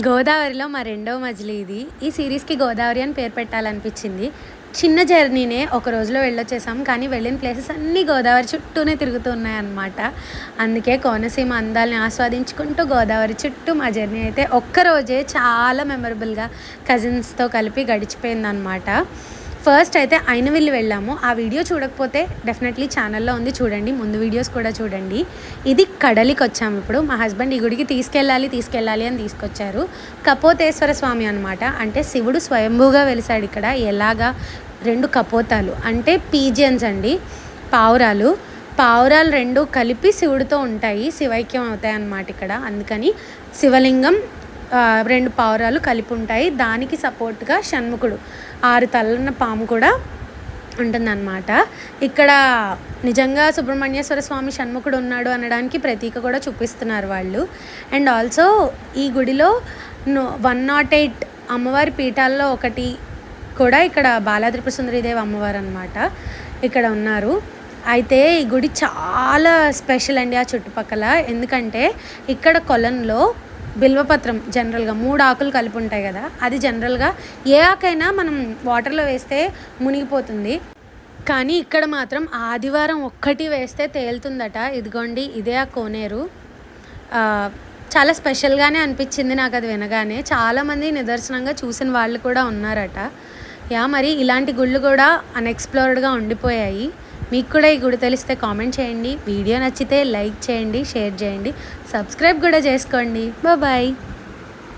గోదావరిలో మా రెండవ మజిలీ ఇది. ఈ సిరీస్కి గోదావరి అని పేరు పెట్టాలనిపించింది. చిన్న జర్నీనే ఒక రోజులో వెళ్ళొచ్చేసాం. కానీ వెళ్ళిన ప్లేసెస్ అన్నీ గోదావరి చుట్టూనే తిరుగుతున్నాయన్నమాట అందుకే కోనసీమ అందాలని ఆస్వాదించుకుంటూ గోదావరి చుట్టూ మా జర్నీ అయితే ఒక్క రోజే చాలా మెమరబుల్గా కజిన్స్తో కలిపి గడిచిపోయిందనమాట ఫస్ట్ అయితే అయినవిల్లి వెళ్ళాము. ఆ వీడియో చూడకపోతే డెఫినెట్లీ ఛానల్లో ఉంది చూడండి. ముందు వీడియోస్ కూడా చూడండి. ఇది కడలికి వచ్చాము ఇప్పుడు. మా హస్బెండ్ ఈ గుడికి తీసుకెళ్ళాలి తీసుకెళ్ళాలి అని తీసుకొచ్చారు. కపోతేశ్వర స్వామి అనమాట అంటే శివుడు స్వయంభూగా వెలిసాడు ఇక్కడ. ఎలాగా? రెండు కపోతాలు. అంటే పీజియన్స్ అండి. పావురాలు. పావురాలు రెండు కలిపి శివుడితో ఉంటాయి. శివైక్యం అవుతాయి అన్నమాట ఇక్కడ. అందుకని శివలింగం రెండు పావురాలు కలిపి ఉంటాయి దానికి సపోర్ట్గా షణ్ముఖుడు. ఆరు తలన్న పాము కూడా ఉంటుందన్నమాట. ఇక్కడ నిజంగా సుబ్రహ్మణ్యేశ్వర స్వామి షణ్ముఖుడు ఉన్నాడు అనడానికి ప్రతీక కూడా చూపిస్తున్నారు వాళ్ళు. అండ్ ఆల్సో ఈ గుడిలో వన్ నాట్ ఎయిట్ అమ్మవారి పీఠాల్లో ఒకటి కూడా ఇక్కడ బాలాద్రిప సుందరీదేవి అమ్మవారు అనమాట ఇక్కడ ఉన్నారు. అయితే ఈ గుడి చాలా స్పెషల్ అండి ఆ చుట్టుపక్కల. ఎందుకంటే ఇక్కడ కొలంలో బిల్వపత్రం జనరల్గా మూడు ఆకులు కలిపి ఉంటాయి కదా అది జనరల్గా ఏ ఆకైనా మనం వాటర్లో వేస్తే మునిగిపోతుంది. కానీ ఇక్కడ మాత్రం ఆదివారం ఒక్కటి వేస్తే తేలుతుందట. ఇదిగోండి ఇదే ఆ కోనేరు. చాలా స్పెషల్గానే అనిపించింది నాకు అది వినగానే. చాలామంది నిదర్శనంగా చూసిన వాళ్ళు కూడా ఉన్నారట. యా మరి ఇలాంటి గుళ్ళు కూడా అన్ఎక్స్ప్లోర్డ్గా ఉండిపోయాయి. మీకు కూడా ఈ గుడి తెలిస్తే కామెంట్ చేయండి. వీడియో నచ్చితే లైక్ చేయండి షేర్ చేయండి. సబ్స్క్రైబ్ కూడా చేసుకోండి. బాయ్